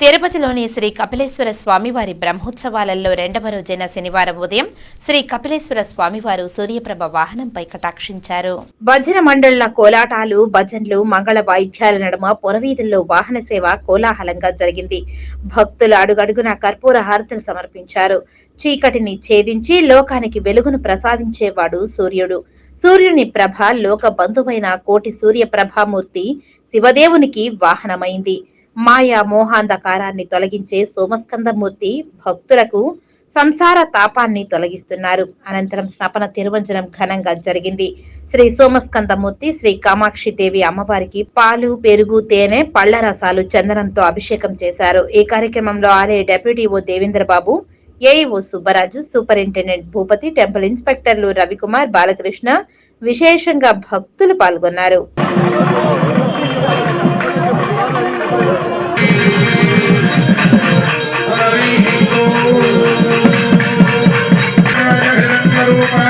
తిరుపతిలోని శ్రీ కపిలేశ్వర స్వామివారి బ్రహ్మోత్సవాలలో రెండవ రోజైన శనివారం ఉదయం శ్రీ కపిలేశ్వర స్వామివారు సూర్యప్రభ వాహనంపై కటాక్షించారు. భజన మండళ్ళ కోలాటాలు భజన్లు మంగళ వాయిద్యాల నడుమ పురవీధుల్లో వాహన సేవ కోలాహలంగా జరిగింది. భక్తులు అడుగడుగున కర్పూర హారతులు సమర్పించారు. చీకటిని ఛేదించి లోకానికి వెలుగును ప్రసాదించేవాడు సూర్యుడు. సూర్యుని ప్రభ లోక బంధువైన కోటి సూర్య ప్రభామూర్తి శివదేవునికి వాహనమైంది. మాయా మోహాంధకారాన్ని తొలగించే సోమస్కందమూర్తి భక్తులకు సంసార తాపాన్ని తొలగిస్తున్నారు. అనంతరం స్నపన తిరువంజనం ఘనంగా జరిగింది. శ్రీ సోమస్కందమూర్తి శ్రీ కామాక్షి దేవి అమ్మవారికి పాలు పెరుగు తేనె పళ్ళ రసాలు చందనంతో అభిషేకం చేశారు. ఈ కార్యక్రమంలో ఆలయ deputy EO Devendrababu AEO Subbaraju superintendent Bhupathi temple ఇన్స్పెక్టర్లు Ravikumar Balakrishna విశేషంగా భక్తులు పాల్గొన్నారు. I'm gonna get a